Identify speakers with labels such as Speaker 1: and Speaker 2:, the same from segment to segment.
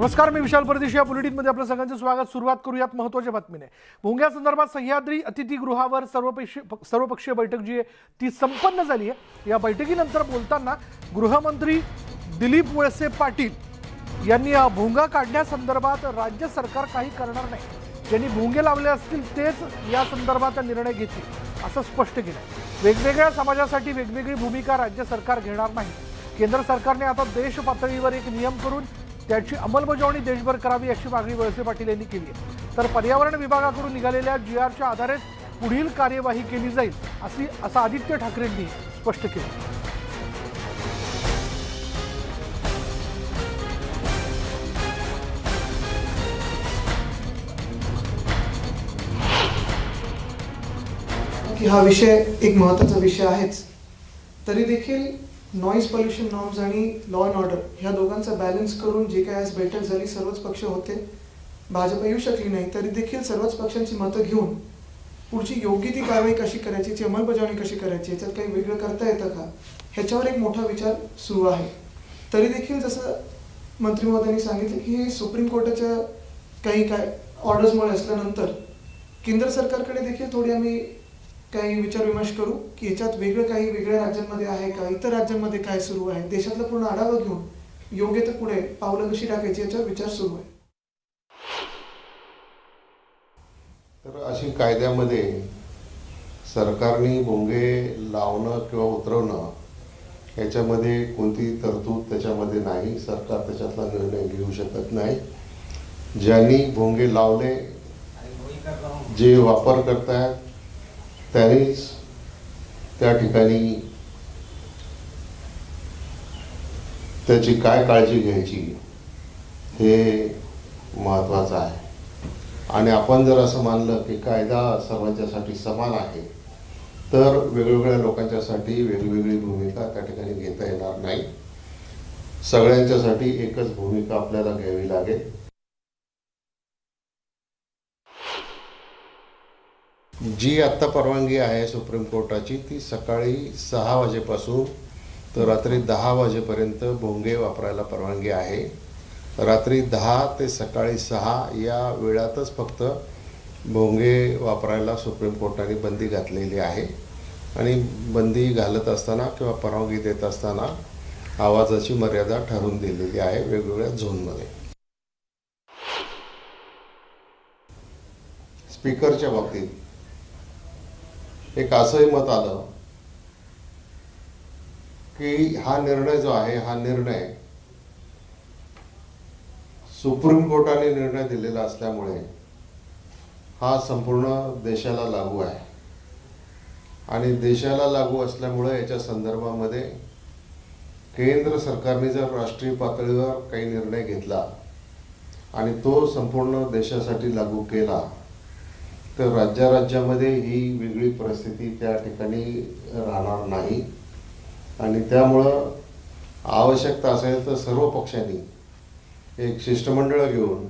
Speaker 1: नमस्कार मी विशाल परदेशी. या बुलेटिनमध्ये आपलं सगळ्यांचं स्वागत. सुरुवात करूयात महत्त्वाच्या बातमीने. भोंग्या संदर्भात सह्याद्री अतिथीगृहावर सर्वपक्षीय सर्वपक्षीय बैठक जी आहे ती संपन्न झाली आहे. या बैठकीनंतर बोलताना गृहमंत्री दिलीप वळसे पाटील यांनी अ, भोंगा काढण्यासंदर्भात राज्य सरकार काही करणार नाही. ज्यांनी भोंगे लावले असतील तेच या संदर्भात निर्णय घेतील असं स्पष्ट केलं वेगवेगळ्या समाजासाठी वेगवेगळी भूमिका राज्य सरकार घेणार नाही. केंद्र सरकारने आता देश पातळीवर एक नियम करून त्याची अंमलबजावणी देशभर करावी अशी मागणी वळसे पाटील यांनी केली आहे. तर पर्यावरण विभागाकडून निघालेल्या जी आरच्या आधारे पुढील कार्यवाही केली जाईल अशी असं आदित्य ठाकरेंनी स्पष्ट केलं.
Speaker 2: की हा विषय एक महत्त्वाचा विषय आहेच. तरी देखील नॉईज पॉल्युशन नॉर्म्स आणि लॉ अँड ऑर्डर ह्या दोघांचा बॅलन्स करून जे काय आज बैठक झाली सर्वच पक्ष होते. भाजप येऊ शकली नाही तरी देखील सर्वच पक्षांची मतं घेऊन पुढची योग्य ती कारवाई कशी करायची ती अंमलबजावणी कशी करायची याच्यात काही वेगळं करता येतं का? ह्याच्यावर एक मोठा विचार सुरू आहे. तरी देखील जसं मंत्री महोदयांनी सांगितलं की हे सुप्रीम कोर्टाच्या काही काय ऑर्डर्समुळे असल्यानंतर केंद्र सरकारकडे देखील थोडी आम्ही काही विचारविमर्श करू की याच्यात वेगळं काही वेगळ्या राज्यांमध्ये आहे का? इतर राज्यांमध्ये काय सुरू आहे? देशातला पूर्ण आढावा घेऊन योग्य तर पुढे पावलं कशी टाकायची याच्यावर विचार सुरू आहे.
Speaker 3: तर अशी कायद्यामध्ये सरकारने भोंगे लावणं किंवा उतरवणं याच्यामध्ये कोणती तरतूद त्याच्यामध्ये नाही. सरकार त्याच्यातला निर्णय घेऊ शकत नाही. ज्यांनी भोंगे लावले जे वापर करतायत त्यानेच त्या ठिकाणी त्याची काय काळजी घ्यायची हे महत्त्वाचं आहे. आणि आपण जर असं मानलं की कायदा सर्वांच्यासाठी समान आहे तर वेगवेगळ्या लोकांच्यासाठी वेगवेगळी भूमिका त्या ठिकाणी घेता येणार नाही. सगळ्यांच्यासाठी एकच भूमिका आपल्याला घ्यावी लागेल. जी आत्ता परवानगी आहे सुप्रीम कोर्टाची ती सकाळी सहा वाजेपासून तर रात्री दहा वाजेपर्यंत भोंगे वापरायला परवानगी आहे. रात्री दहा ते सकाळी सहा या वेळातच फक्त भोंगे वापरायला सुप्रीम कोर्टाने बंदी घातलेली आहे. आणि बंदी घालत असताना किंवा परवानगी देत असताना आवाजाची मर्यादा ठरवून दिलेली आहे वेगवेगळ्या झोनमध्ये. स्पीकरच्या बाबतीत एक असंही मत आलं की हा निर्णय जो आहे हा निर्णय सुप्रीम कोर्टाने निर्णय दिलेला असल्यामुळे हा संपूर्ण देशाला लागू आहे. आणि देशाला लागू असल्यामुळे याच्या संदर्भामध्ये केंद्र सरकारने जर राष्ट्रीय पातळीवर काही निर्णय घेतला आणि तो संपूर्ण देशासाठी लागू केला तर राज्या राज्यामध्ये ही वेगळी परिस्थिती त्या ठिकाणी राहणार नाही. आणि त्यामुळं आवश्यकता असेल तर सर्व पक्षांनी एक शिष्टमंडळ घेऊन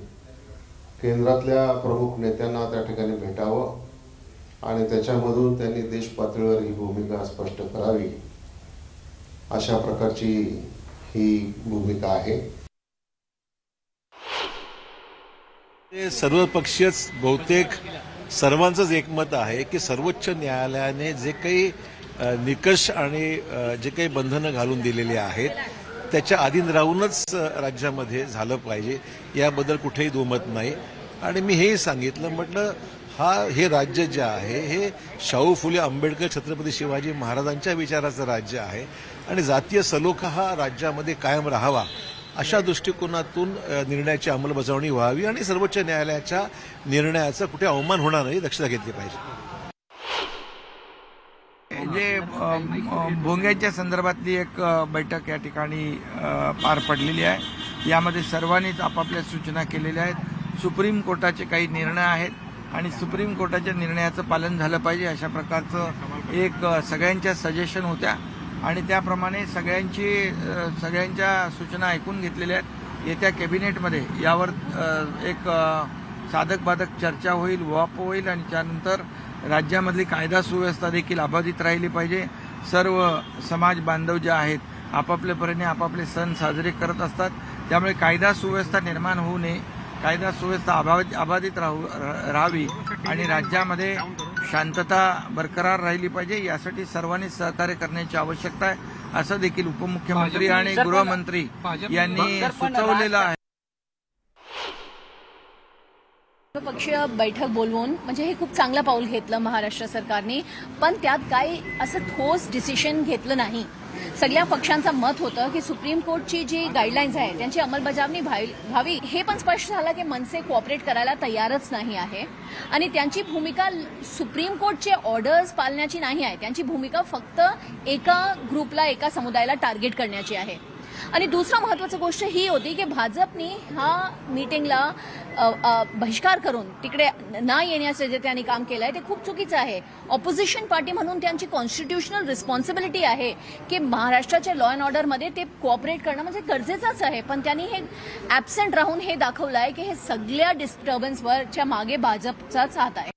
Speaker 3: केंद्रातल्या प्रमुख नेत्यांना त्या ठिकाणी भेटावं आणि त्याच्यामधून त्यांनी देश पातळीवर ही भूमिका स्पष्ट करावी अशा प्रकारची ही भूमिका आहे.
Speaker 4: सर्वपक्षीय बहुतेक सर्वांचंच एकमत आहे की सर्वोच्च न्यायालयाने जे काही निकष आणि जे काही बंधनं घालून दिलेली आहेत त्याच्या अधीन राहूनच राज्यामध्ये झालं पाहिजे याबद्दल कुठेही दुमत नाही. आणि मी हेही सांगितलं म्हटलं हा हे राज्य जे आहे हे शाहू फुले आंबेडकर छत्रपती शिवाजी महाराजांच्या विचाराचं राज्य आहे. आणि जातीय सलोखा हा राज्यामध्ये कायम राहावा. अशा दृष्टिकोनातून निर्णयाची अंमलबजावणी व्हावी आणि सर्वोच्च न्यायालयाच्या निर्णयाचा कुठे अवमान होणार नाही दक्षता घेतली पाहिजे.
Speaker 5: म्हणजे, जे भोंग्यांच्या संदर्भातली एक बैठक या ठिकाणी पार पडलेली आहे. यामध्ये सर्वांनीच आपापल्या सूचना केलेल्या आहेत. सुप्रीम कोर्टाचे काही निर्णय आहेत आणि सुप्रीम कोर्टाच्या निर्णयाचं पालन झालं पाहिजे अशा प्रकारचं एक सगळ्यांच्या सजेशन होत्या. आणि त्याप्रमाणे सगळ्यांची सगळ्यांच्या सूचना ऐकून घेतलेल्या आहेत. येत्या कॅबिनेटमध्ये यावर एक साधक बाधक चर्चा होईल वाप होईल आणि त्यानंतर राज्यामधली कायदा सुव्यवस्था देखील अबाधित राहिली पाहिजे. सर्व समाज बांधव जे आहेत आपापल्या परीने आपापले सण साजरे करत असतात. त्यामुळे कायदा सुव्यवस्था निर्माण होऊ नये. कायदा सुव्यवस्था अबाधित अबाधित राहू राहावी आणि राज्यामध्ये शांतता बरकरार राहिली पाहिजे. यासाठी सर्वांनी सहकार्य करण्याची आवश्यकता आहे. असं देखील उपमुख्यमंत्री आणि गृहमंत्री यांनी सुचवलेलं आहे.
Speaker 6: सर्वपक्षीय बैठक बोलवून म्हणजे हे खूप चांगलं पाऊल घेतलं महाराष्ट्र सरकारने पण त्यात काही असं ठोस डिसिशन घेतलं नाही. सगळ्या पक्षांचं मत होतं की सुप्रीम कोर्टची जी गाईडलाईन्स आहे त्यांची अंमलबजावणी व्हावी हे पण स्पष्ट झालं की मनसे कोऑपरेट करायला तयारच नाही आहे. आणि त्यांची भूमिका सुप्रीम कोर्टचे ऑर्डर्स पाळण्याची नाही आहे त्यांची भूमिका फक्त एका ग्रुपला एका समुदायाला टार्गेट करण्याची आहे. आणि दुसरं महत्वाची गोष्ट ही होती की भाजपने हा मीटिंगला बहिष्कार करून तिकडे न येण्याचं जे त्यांनी काम केलं आहे ते खूप चुकीचं आहे. ऑपोजिशन पार्टी म्हणून त्यांची कॉन्स्टिट्युशनल रिस्पॉन्सिबिलिटी आहे की महाराष्ट्राच्या लॉ अँड ऑर्डरमध्ये ते कोऑपरेट करणं म्हणजे गरजेचंच आहे. पण त्यांनी हे ॲबसेंट राहून हे दाखवलं आहे की हे सगळ्या डिस्टर्बन्सवरच्या मागे भाजपचाच हात आहे.